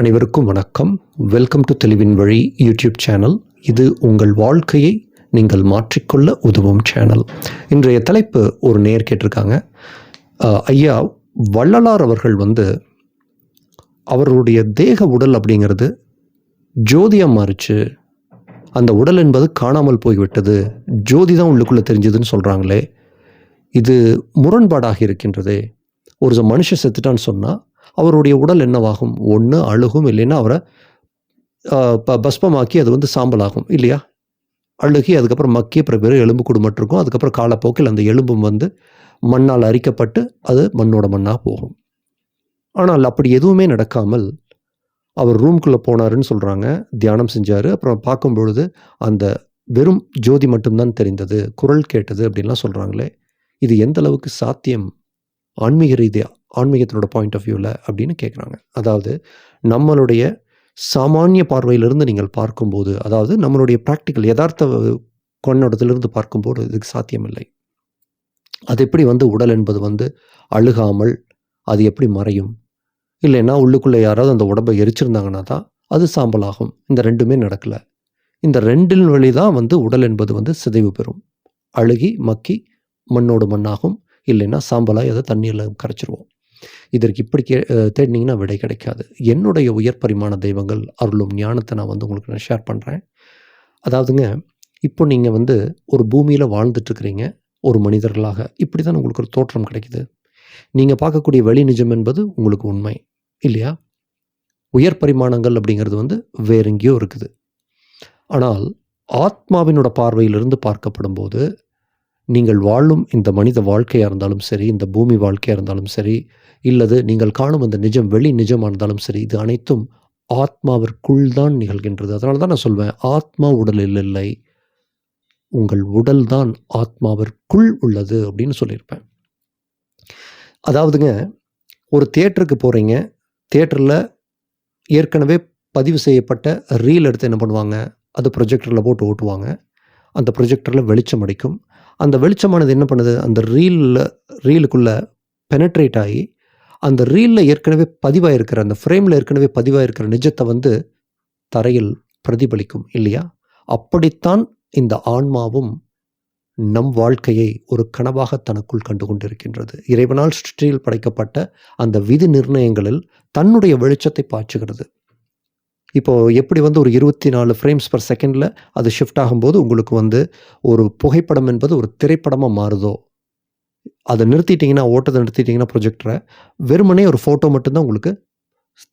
அனைவருக்கும் வணக்கம். Welcome to தெளிவின் வழி யூடியூப் சேனல் இது உங்கள் வாழ்க்கையை நீங்கள் மாற்றிக்கொள்ள உதவும் சேனல் இன்றைய தலைப்பு ஒரு நேர் கேட்டிருக்காங்க. ஐயா வள்ளலார் அவர்கள் வந்து அவருடைய தேக உடல் அப்படிங்கிறது ஜோதியாக மாறிச்சு. அந்த உடல் என்பது காணாமல் போய்விட்டது. ஜோதி தான் உள்ளுக்குள்ளே தெரிஞ்சதுன்னு சொல்கிறாங்களே இது முரண்பாடாக இருக்கின்றதே. ஒரு மனுஷன் செத்துட்டான்னு சொன்னால் அவருடைய உடல் என்னவாகும்? ஒன்று அழுகும் இல்லைன்னா அவரை ப பஸ்பமாக்கி அது வந்து சாம்பலாகும் இல்லையா? அழுகி அதுக்கப்புறம் மக்கி அப்புறம் வெறும் எலும்பு குடும்பட்டிருக்கும் அதுக்கப்புறம் காலப்போக்கில் அந்த எலும்பும் வந்து மண்ணால் அரிக்கப்பட்டு அது மண்ணோட மண்ணாக போகும். ஆனால் அப்படி எதுவுமே நடக்காமல் அவர் ரூம்குள்ளே போனாருன்னு சொல்கிறாங்க தியானம் செஞ்சார். அப்புறம் பார்க்கும் பொழுது அந்த வெறும் ஜோதி மட்டும்தான் தெரிந்தது. குரல் கேட்டது அப்படின்லாம் சொல்கிறாங்களே இது எந்த அளவுக்கு சாத்தியம்? ஆன்மீக ரீதியாக ஆன்மீகத்தினோட பாயிண்ட் ஆஃப் வியூவில் அப்படின்னு கேட்குறாங்க அதாவது நம்மளுடைய சாமானிய பார்வையிலிருந்து நீங்கள் பார்க்கும்போது அதாவது நம்மளுடைய ப்ராக்டிக்கல் யதார்த்த கொண்டத்திலிருந்து பார்க்கும்போது இதுக்கு சாத்தியமில்லை. அது எப்படி வந்து உடல் என்பது வந்து அழுகாமல் அது எப்படி மறையும்? இல்லைன்னா உள்ளுக்குள்ளே யாராவது அந்த உடம்பை எரிச்சிருந்தாங்கன்னா தான் அது சாம்பலாகும். இந்த ரெண்டுமே நடக்கலை. இந்த ரெண்டின் வழி தான் வந்து உடல் என்பது வந்து சிதைவு பெறும். அழுகி மக்கி மண்ணோடு மண்ணாகும். இல்லைன்னா சாம்பலாக அதை தண்ணீரில் கரைச்சிருவோம். இதற்கு இப்படி கே தேடினீங்கன்னா விடை கிடைக்காது. என்னுடைய உயர் பரிமாண தெய்வங்கள் அருளும் ஞானத்தை நான் வந்து உங்களுக்கு நான் ஷேர் பண்ணுறேன் அதாவதுங்க இப்போ நீங்கள் வந்து ஒரு பூமியில் வாழ்ந்துட்டுருக்கிறீங்க ஒரு மனிதர்களாக. இப்படி தான் உங்களுக்கு ஒரு தோற்றம் கிடைக்குது. நீங்கள் பார்க்கக்கூடிய வெளி நிஜம் என்பது உங்களுக்கு உண்மை இல்லையா? உயர் பரிமாணங்கள் அப்படிங்கிறது வந்து வேறெங்கேயோ இருக்குது. ஆனால் ஆத்மாவினோட பார்வையிலிருந்து பார்க்கப்படும் போது நீங்கள் வாழும் இந்த மனித வாழ்க்கையாக இருந்தாலும் சரி இந்த பூமி வாழ்க்கையாக இருந்தாலும் சரி இல்லது நீங்கள் காணும் அந்த நிஜம் வெளி நிஜமாக இருந்தாலும் சரி இது அனைத்தும் ஆத்மாவிற்குள் தான் நிகழ்கின்றது. அதனால தான் நான் சொல்வேன் ஆத்மா உடலில் இல்லை உங்கள் உடல் தான் ஆத்மாவிற்குள் உள்ளது அப்படின்னு சொல்லியிருப்பேன். அதாவதுங்க ஒரு தேட்டருக்கு போகிறீங்க தேட்டரில் ஏற்கனவே பதிவு செய்யப்பட்ட ரீல் எடுத்து என்ன பண்ணுவாங்க அது ப்ரொஜெக்டரில் போட்டு ஓட்டுவாங்க. அந்த ப்ரொஜெக்டரில் வெளிச்சம் அடிக்கும். அந்த வெளிச்சமானது என்ன பண்ணுது? அந்த ரீலில் ரீலுக்குள்ளே பெனட்ரேட் ஆகி அந்த ரீலில் ஏற்கனவே பதிவாயிருக்கிற அந்த ஃப்ரேமில் ஏற்கனவே பதிவாயிருக்கிற நிஜத்தை வந்து தரையில் பிரதிபலிக்கும் இல்லையா? அப்படித்தான் இந்த ஆன்மாவும் நம் வாழ்க்கையை ஒரு கனவாக தனக்குள் கண்டு கொண்டிருக்கின்றது. இறைவனால் சிருஷ்டியில் படைக்கப்பட்ட அந்த விதி நிர்ணயங்களில் தன்னுடைய வெளிச்சத்தை பாய்ச்சுகிறது. இப்போது எப்படி வந்து ஒரு இருபத்தி நாலு ஃப்ரேம்ஸ் பர் செகண்டில் அது ஷிஃப்ட் ஆகும்போது உங்களுக்கு வந்து ஒரு புகைப்படம் என்பது ஒரு திரைப்படமாக மாறுதோ? அதை நிறுத்திட்டிங்கன்னா ஓட்டத்தை நிறுத்திட்டிங்கன்னா ப்ரொஜெக்டரை வெறுமனே ஒரு ஃபோட்டோ மட்டும்தான் உங்களுக்கு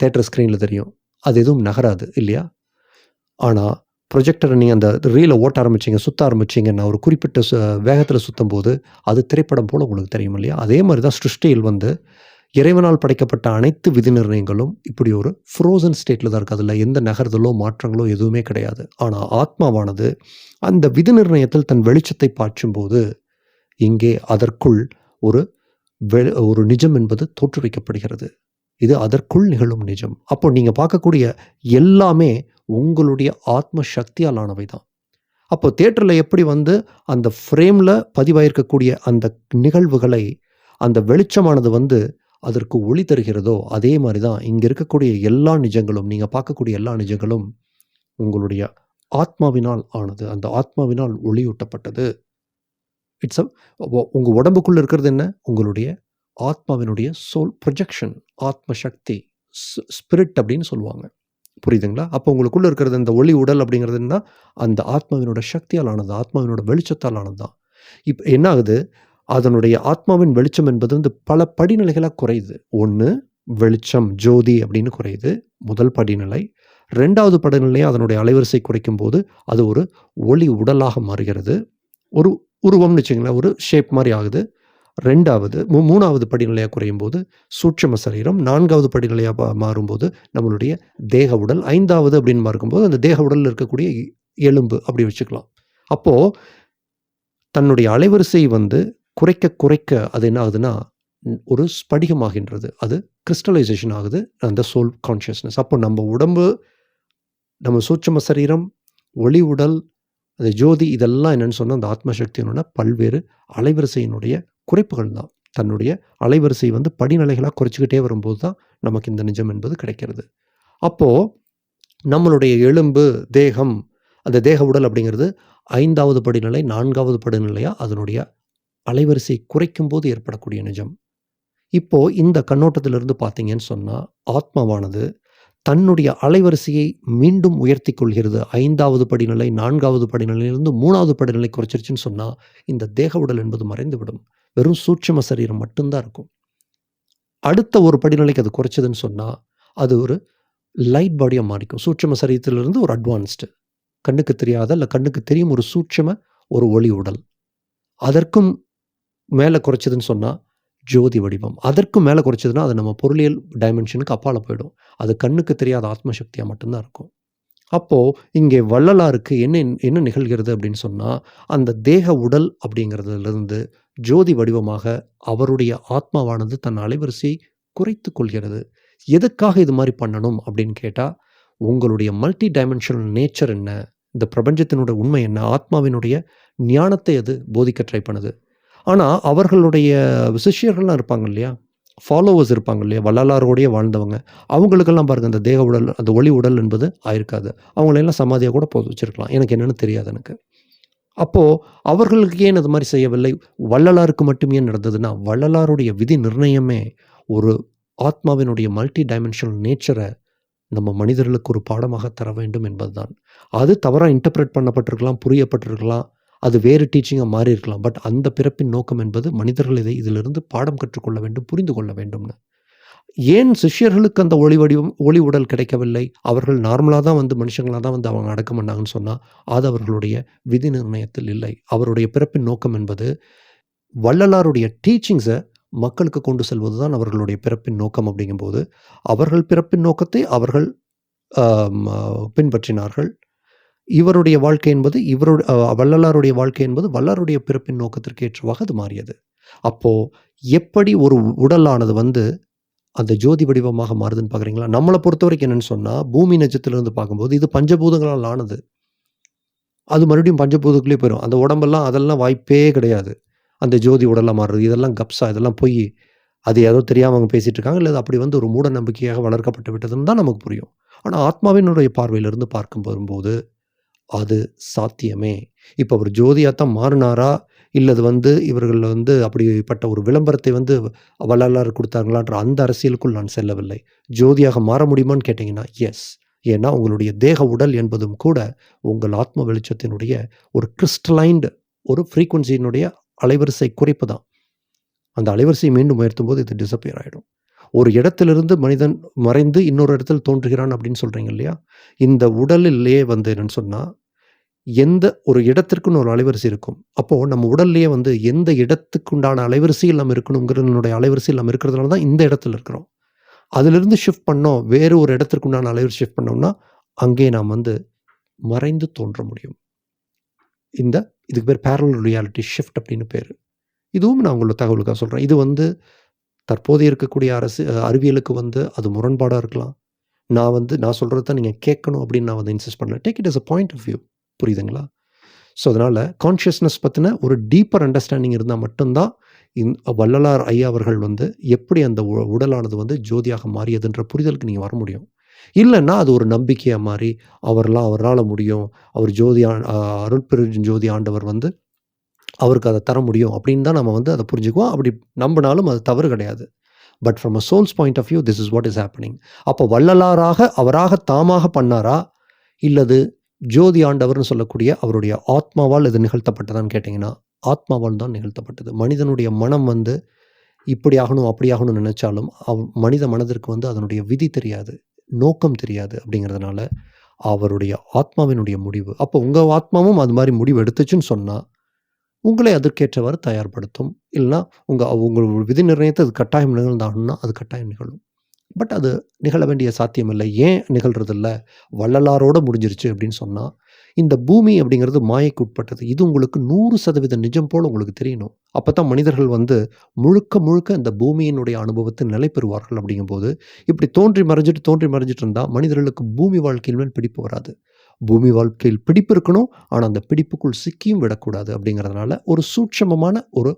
தேட்டர் ஸ்க்ரீனில் தெரியும். அது எதுவும் நகராது இல்லையா? ஆனால் ப்ரொஜெக்டரை நீங்கள் அந்த ரீலை ஓட்ட ஆரம்பிச்சிங்க சுத்த ஆரம்பிச்சிங்கன்னா ஒரு குறிப்பிட்ட சு வேகத்தில் சுற்றும் போது அது திரைப்படம் போல் உங்களுக்கு தெரியும் இல்லையா? அதே மாதிரி தான் சிருஷ்டியில் வந்து இறைவனால் படைக்கப்பட்ட அனைத்து விதி நிர்ணயங்களும் இப்படி ஒரு ஃப்ரோசன் ஸ்டேட்டில் தான் இருக்குது அதில் எந்த நகர்தலோ மாற்றங்களோ எதுவுமே கிடையாது. ஆனால் ஆத்மாவானது அந்த விதி நிர்ணயத்தில் தன் வெளிச்சத்தை பாய்ச்சும்போது இங்கே அதற்குள் ஒரு ஒரு நிஜம் என்பது தோற்றுவிக்கப்படுகிறது. இது அதற்குள் நிகழும் நிஜம். அப்போ நீங்கள் பார்க்கக்கூடிய எல்லாமே உங்களுடைய ஆத்ம சக்தியால் ஆனவை தான். அப்போ தேட்டரில் எப்படி வந்து அந்த ஃப்ரேமில் பதிவாயிருக்கக்கூடிய அந்த நிகழ்வுகளை அந்த வெளிச்சமானது வந்து அதற்கு ஒளி தருகிறதோ அதே மாதிரி தான் இங்கே இருக்கக்கூடிய எல்லா நிஜங்களும் நீங்கள் பார்க்கக்கூடிய எல்லா நிஜங்களும் உங்களுடைய ஆத்மாவினால் ஆனது. அந்த ஆத்மாவினால் ஒளியூட்டப்பட்டது. இட்ஸ் உங்கள் உடம்புக்குள்ளே இருக்கிறது என்ன? உங்களுடைய ஆத்மாவினுடைய சோல் ப்ரொஜெக்ஷன் ஆத்ம சக்தி ஸ்பிரிட் அப்படின்னு சொல்லுவாங்க. புரியுதுங்களா? அப்போ உங்களுக்குள்ளே இருக்கிறது இந்த ஒளி உடல் அப்படிங்கிறது அந்த ஆத்மாவினோட சக்தியால் ஆனது ஆத்மாவினோட வெளிச்சத்தால் ஆனது தான். இப்போ என்ன ஆகுது? அதனுடைய ஆத்மாவின் வெளிச்சம் என்பது வந்து பல படிநிலைகளாக குறையுது. ஒன்று வெளிச்சம் ஜோதி அப்படின்னு குறையுது. முதல் படிநிலை. ரெண்டாவது படிநிலையை அதனுடைய அலைவரிசை குறைக்கும் போது அது ஒரு ஒளி உடலாக மாறுகிறது. ஒரு உருவம்னு வச்சுங்களேன் ஒரு ஷேப் மாதிரி ஆகுது. ரெண்டாவது மூ மூணாவது படிநிலையாக குறையும் போது சூட்சம சரீரம். நான்காவது படிநிலையாக மாறும்போது நம்மளுடைய தேக உடல். ஐந்தாவது அப்படின்னு பார்க்கும்போது அந்த தேக உடலில் இருக்கக்கூடிய எலும்பு அப்படி வச்சுக்கலாம். அப்போது தன்னுடைய அலைவரிசை வந்து குறைக்க குறைக்க அது என்ன ஆகுதுன்னா ஒரு ஸ்படிகமாகின்றது. அது கிறிஸ்டலைசேஷன் ஆகுது. அந்த சோல் கான்ஷியஸ்னஸ் அப்போ நம்ம உடம்பு நம்ம சூட்சம சரீரம் ஒளி உடல் அது ஜோதி இதெல்லாம் என்னென்னு சொன்னால் அந்த ஆத்மசக்தியினோட பல்வேறு அலைவரிசையினுடைய குறைப்புகள் தான். தன்னுடைய அலைவரிசை வந்து படிநிலைகளாக குறைச்சிக்கிட்டே வரும்போது தான் நமக்கு இந்த நிஜம் என்பது கிடைக்கிறது. அப்போது நம்மளுடைய எலும்பு தேகம் அந்த தேக உடல் அப்படிங்கிறது ஐந்தாவது படிநிலை நான்காவது படிநிலையாக அதனுடைய அலைவரிசை குறைக்கும் போது ஏற்படக்கூடிய நிஜம். இப்போ இந்த கண்ணோட்டத்திலிருந்து பார்த்தீங்கன்னு சொன்னால் ஆத்மாவானது தன்னுடைய அலைவரிசையை மீண்டும் உயர்த்தி கொள்கிறது. ஐந்தாவது படிநிலை நான்காவது படிநிலையிலிருந்து மூணாவது படிநிலை குறைச்சிருச்சுன்னு சொன்னால் இந்த தேக உடல் என்பது மறைந்துவிடும். வெறும் சூட்சும சரீரம் மட்டும்தான் இருக்கும். அடுத்த ஒரு படிநிலைக்கு அது குறைச்சதுன்னு சொன்னால் அது ஒரு லைட் பாடியாக மாறிக்கும். சூட்சும சரீரத்திலிருந்து ஒரு அட்வான்ஸ்டு. கண்ணுக்கு தெரியாத இல்லை கண்ணுக்கு தெரியும் ஒரு சூட்சம ஒரு ஒளி உடல். அதற்கும் மேலே குறைச்சதுன்னு சொன்னால் ஜோதி வடிவம். அதற்கும் மேலே குறைச்சதுன்னா அது நம்ம பொருளியல் டைமென்ஷனுக்கு அப்பால் போயிடும். அது கண்ணுக்கு தெரியாத ஆத்மசக்தியாக மட்டும்தான் இருக்கும். அப்போது இங்கே வள்ளலாருக்கு என்ன என்ன நிகழ்கிறது அப்படின்னு சொன்னால் அந்த தேக உடல் அப்படிங்கிறதுலேருந்து ஜோதி வடிவமாக அவருடைய ஆத்மாவானது தன் அலைவரிசையை குறைத்து கொள்கிறது. எதுக்காக இது மாதிரி பண்ணணும் அப்படின்னு கேட்டால் உங்களுடைய மல்டி டைமென்ஷனல் நேச்சர் என்ன? இந்த பிரபஞ்சத்தினுடைய உண்மை என்ன? ஆத்மாவினுடைய ஞானத்தை அது போதிக்க ட்ரை பண்ணுது. ஆனால் அவர்களுடைய சிஷியர்கள்லாம் இருப்பாங்க இல்லையா? ஃபாலோவர்ஸ் இருப்பாங்க இல்லையா? வள்ளலாரோடைய வாழ்ந்தவங்க. அவங்களுக்கெல்லாம் பாருங்கள் அந்த தேக உடல் அந்த ஒளி உடல் என்பது ஆயிருக்காது. அவங்களெல்லாம் சமாதியாக கூட போது வச்சிருக்கலாம். எனக்கு என்னென்னு தெரியாது எனக்கு. அப்போது அவர்களுக்கு ஏன் அது மாதிரி செய்யவில்லை? வள்ளலாருக்கு மட்டுமே நடந்ததுன்னா வள்ளலாருடைய விதி நிர்ணயமே ஒரு ஆத்மாவினுடைய மல்டி டைமென்ஷனல் நேச்சரை நம்ம மனிதர்களுக்கு ஒரு பாடமாக தர வேண்டும் என்பதுதான். அது தவறாக இன்டர்பிரேட் பண்ணப்பட்டிருக்கலாம் புரியப்பட்டிருக்கலாம். அது வேறு டீச்சிங்காக மாறி இருக்கலாம். பட் அந்த பிறப்பின் நோக்கம் என்பது மனிதர்கள் இதை இதிலிருந்து பாடம் கற்றுக்கொள்ள வேண்டும் புரிந்து கொள்ள வேண்டும்னு. ஏன் சிஷ்யர்களுக்கு அந்த ஒளி வடிவம் ஒளி உடல் கிடைக்கவில்லை? அவர்கள் நார்மலாக தான் வந்து மனுஷங்களாக தான் வந்து அவங்க அடக்கம் பண்ணாங்கன்னு சொன்னால் அது அவர்களுடைய விதி நிர்ணயத்தில் இல்லை. அவருடைய பிறப்பின் நோக்கம் என்பது வள்ளலாருடைய டீச்சிங்ஸை மக்களுக்கு கொண்டு செல்வது தான் அவர்களுடைய பிறப்பின் நோக்கம் அப்படிங்கும்போது அவர்கள் பிறப்பின் நோக்கத்தை அவர்கள் பின்பற்றினார்கள். இவருடைய வாழ்க்கை என்பது இவருடைய வள்ளலாருடைய வாழ்க்கை என்பது வள்ளலாருடைய பிறப்பின் நோக்கத்திற்கு ஏற்றவாக அது மாறியது. அப்போது எப்படி ஒரு உடலானது வந்து அந்த ஜோதி வடிவமாக மாறுதுன்னு பார்க்குறீங்களா நம்மளை பொறுத்த வரைக்கும் என்னென்னு சொன்னால் பூமி நட்சத்திரத்திலிருந்து பார்க்கும்போது இது பஞ்சபூதங்களால் ஆனது. அது மறுபடியும் பஞ்சபூதத்துக்குள்ளே போயிடும் அந்த உடம்பெல்லாம் அதெல்லாம் வாய்ப்பே கிடையாது. அந்த ஜோதி உடலாக மாறுறது இதெல்லாம் கப்ஸா இதெல்லாம் போய். அது ஏதோ தெரியாமல் அவங்க பேசிகிட்டு இருக்காங்க. இல்லை அப்படி வந்து ஒரு மூட நம்பிக்கையாக வளர்க்கப்பட்டு விட்டதுன்னு தான் நமக்கு புரியும். ஆனால் ஆத்மாவினுடைய பார்வையிலிருந்து பார்க்கும் வரும்போது அது சாத்தியமே. இப்போ அவர் ஜோதியாக தான் மாறினாரா? இல்லது வந்து இவர்கள் வந்து அப்படிப்பட்ட ஒரு விளம்பரத்தை வந்து வள்ளலார் கொடுத்தாங்களான்ற அந்த அரசியலுக்குள் நான் செல்லவில்லை. ஜோதியாக மாற முடியுமான்னு கேட்டிங்கன்னா எஸ் ஏன்னா உங்களுடைய தேக உடல் என்பதும் கூட உங்கள் ஆத்ம வெளிச்சத்தினுடைய ஒரு கிறிஸ்டலைன்டு ஒரு ஃப்ரீக்குவன்சியினுடைய அலைவரிசை குறைப்பு தான். அந்த அலைவரிசையை மீண்டும் உயர்த்தும் போது இது டிசப்பியர் ஆகிடும் ஒரு இடத்திலிருந்து மனிதன் மறைந்து இன்னொரு இடத்தில் தோன்றுகிறான் அப்படின்னு சொல்கிறீங்க இல்லையா? இந்த உடலிலேயே வந்து என்னன்னு சொன்னால் எந்த ஒரு இடத்திற்குன்னு ஒரு அலைவரிசை இருக்கும். அப்போது நம்ம உடல்லையே வந்து எந்த இடத்துக்குண்டான அலைவரிசையில் நம்ம இருக்கணுங்கிறனுடைய அலைவரிசையில் நம்ம இருக்கிறதுனால தான் இந்த இடத்துல இருக்கிறோம். அதிலிருந்து ஷிஃப்ட் பண்ணோம் வேறு ஒரு இடத்திற்குண்டான அலைவரிசை ஷிஃப்ட் பண்ணோம்னா அங்கே நாம் வந்து மறைந்து தோன்ற முடியும். இந்த இதுக்கு பேர் பேரல் ரியாலிட்டி ஷிஃப்ட் அப்படின்னு பேர். இதுவும் நான் உங்களோட தகவலுக்காக சொல்கிறேன் இது வந்து தற்போதைய இருக்கக்கூடிய அரசு அறிவியலுக்கு வந்து அது முரண்பாடாக இருக்கலாம். நான் வந்து நான் சொல்கிறது தான் நீங்கள் கேட்கணும் அப்படின்னு நான் வந்து இன்சிஸ்ட் பண்ணல. Take it is a point of view புரியுதுங்களா? ஸோ அதனால் கான்ஷியஸ்னஸ் பற்றின ஒரு டீப்பர் அண்டர்ஸ்டாண்டிங் இருந்தால் மட்டும்தான் இந் வள்ளலார் ஐயா அவர்கள் வந்து எப்படி அந்த உ- உடலானது வந்து ஜோதியாக மாறியதுன்ற புரிதலுக்கு நீங்கள் வர முடியும். இல்லைன்னா அது ஒரு நம்பிக்கையாக மாறி அவரெல்லாம் அவரால் முடியும். அவர் ஜோதி ஆ- ஜோதி ஆண்டவர் வந்து அவருக்கு அதை தர முடியும் அப்படின்னு தான் நம்ம வந்து அதை புரிஞ்சுக்குவோம். அப்படி நம்பினாலும் அது தவறு கிடையாது. But from a soul's point of view this is what is happening அப்போ வள்ளலாராக அவராக தாமாக பண்ணாரா? இல்லது ஜோதி ஆண்டவர்னு சொல்லக்கூடிய அவருடைய ஆத்மாவால் இது நிகழ்த்தப்பட்டதான்னு கேட்டிங்கன்னா ஆத்மாவால் தான் நிகழ்த்தப்பட்டது. மனிதனுடைய மனம் வந்து இப்படி ஆகணும் அப்படி ஆகணும்னு நினைச்சாலும் அவ் மனித மனதிற்கு வந்து அதனுடைய விதி தெரியாது நோக்கம் தெரியாது அப்படிங்கிறதுனால அவருடைய ஆத்மாவினுடைய முடிவு. அப்போ உங்கள் ஆத்மாவும் அது மாதிரி முடிவு எடுத்துச்சுன்னு சொன்னால் உங்களை அதற்கேற்றவாறு தயார்படுத்தும். இல்லைன்னா உங்கள் உங்கள் விதி நிர்ணயத்தை அது கட்டாயம் நிகழ்ந்தாகணும்னா அது கட்டாயம் நிகழும். பட் அது நிகழ வேண்டிய சாத்தியமில்லை. ஏன் நிகழ்றதில்ல? வள்ளலாரோடு முடிஞ்சிருச்சு அப்படின்னு சொன்னால் இந்த பூமி அப்படிங்கிறது மாயைக்கு உட்பட்டது. இது உங்களுக்கு நூறு சதவீத நிஜம் போல் உங்களுக்கு தெரியணும். அப்போ தான் மனிதர்கள் வந்து முழுக்க முழுக்க இந்த பூமியினுடைய அனுபவத்தை நிலை பெறுவார்கள் அப்படிங்கும்போது இப்படி தோன்றி மறைஞ்சிட்டு தோன்றி மறைஞ்சிட்டு இருந்தால் மனிதர்களுக்கு பூமி வாழ்க்கையில் மேல் பிடிப்பு வராது. பூமி வாழ்க்கையில் பிடிப்பு இருக்கணும் ஆனால் அந்த பிடிப்புக்குள் சிக்கியும் விடக்கூடாது அப்படிங்கிறதுனால ஒரு சூட்சமமான ஒரு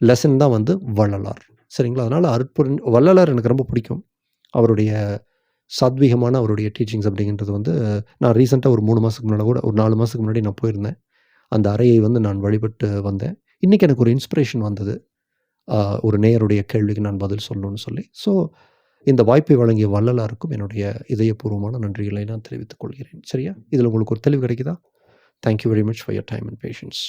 லெசன் தான் வந்து வள்ளலார். சரிங்களா? அதனால் அற்புதம் வள்ளலார் எனக்கு ரொம்ப பிடிக்கும். அவருடைய சாத்வீகமான அவருடைய டீச்சிங்ஸ் அப்படிங்கிறது வந்து நான் ரீசெண்டாக ஒரு மூணு மாதத்துக்கு முன்னாடி கூட ஒரு நாலு மாதத்துக்கு முன்னாடி நான் போயிருந்தேன். அந்த அறையை வந்து நான் வழிபட்டு வந்தேன். இன்றைக்கி எனக்கு ஒரு இன்ஸ்பிரேஷன் வந்தது. ஒரு நேயருடைய கேள்விக்கு நான் பதில் சொல்லணும்னு சொல்லி. ஸோ இந்த வாய்ப்பை வழங்கிய வள்ளலாருக்கும் என்னுடைய இதயபூர்வமான நன்றிகளை நான் தெரிவித்துக் கொள்கிறேன். சரியா? இதில் உங்களுக்கு ஒரு தெளிவு கிடைக்குதா? Thank you very much for your time and patience